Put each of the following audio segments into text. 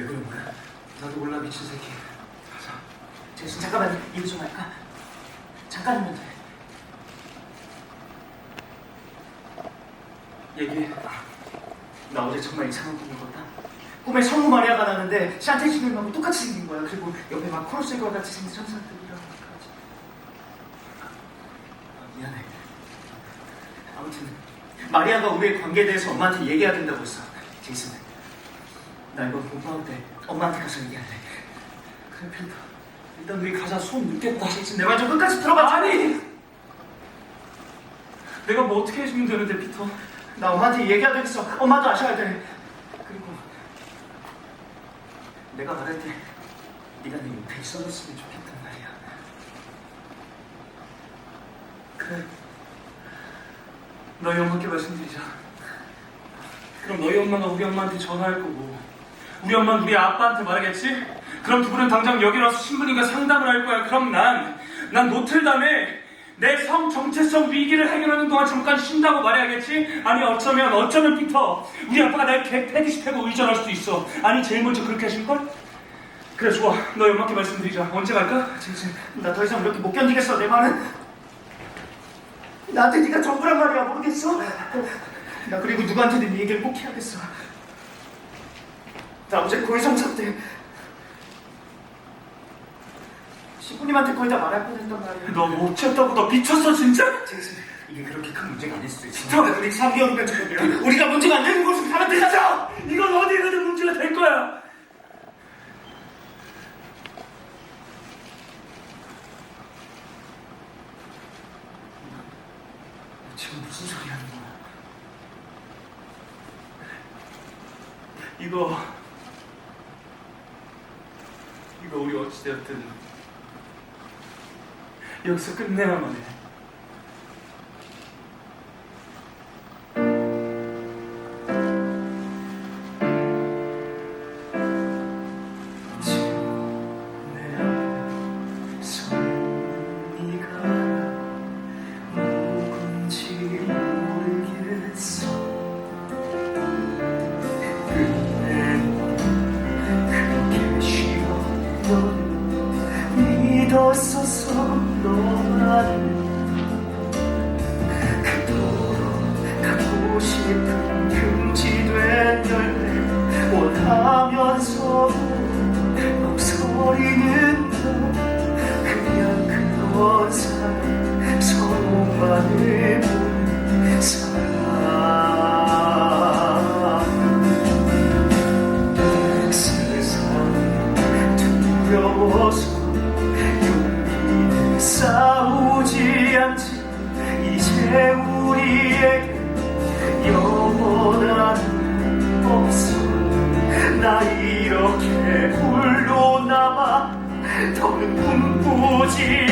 왜 그런 거야? 나도 몰라 미친 새끼. 자, 제이슨 잠깐만 얘기 좀 할까? 잠깐이면 돼. 얘기해. 나 어제 정말 이상한 꿈을 꿨다. 꿈에 성우 마리아가 나는데 샨테 주님하고 똑같이 생긴 거야. 그리고 옆에 막 코르셀과 같이 생긴 천사들이랑 같이. 아, 미안해. 아무튼 마리아가 우리의 관계에 대해서 엄마한테 얘기해야 된다고 했어. 제이슨, 나 공부할 때 엄마한테 가서 얘기할래. 그래, 필터. 일단 우리 가자. 수업 늦겠다. 제이슨, 내말 좀 끝까지 들어봐. 아니! 내가 뭐 어떻게 해주면 되는데 피터? 나 엄마한테 얘기해야 되겠어. 엄마도 아셔야 돼. 그리고 내가 말할 때 네가 내 옆에 있어줬으면 좋겠단 말이야. 그래. 너희 엄마께 말씀드리자. 그럼 너희 엄마가 우리 엄마한테 전화할 거고, 우리 엄마는 우리 아빠한테 말하겠지? 그럼 두 분은 당장 여기 와서 신부님과 상담을 할 거야. 그럼 난, 난 노틀담에 내 성 정체성 위기를 해결하는 동안 잠깐 쉰다고 말해야겠지? 아니 어쩌면 어쩌면 피터 우리 아빠가 날 패고 의존할 수도 있어 아니 제일 먼저 그렇게 하실걸? 그래 좋아 너희 엄마께 말씀드리자 언제 갈까? 제이슨, 나더 이상 이렇게 못 견디겠어. 내 말은 나한테 네가 전부란 말이야. 모르겠어? 나 그리고 누구한테든 이 얘기를 꼭 해야겠어. 나 어제 고해성사 때 신부님한테 거의 다 말할 뻔했단 말이야. 너 못쳤다고 너 미쳤어 진짜? 제이슨, 이게 그렇게 큰 문제가 아닐 수도 있어. 진짜? 우리 3개월이면 저거야. 우리가 문제가 안 되는 곳으로 가면 되잖아. 이건 어디에 가든 문제가 될 거야. 지금 무슨 소리 하는 거야? 이거 이거 우리 어찌되었든 여기서 끝내야만 해. 믿었었어 너만을 그토록 갖고 싶은 금지된 열매 원하면서도 목소리는 그냥 그런 사람 서로만을 사람. 세상 두려워서 우리에게 영원한 없어 나 이렇게 홀로 남아 더는 꿈꾸지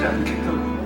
하지 않겠다고.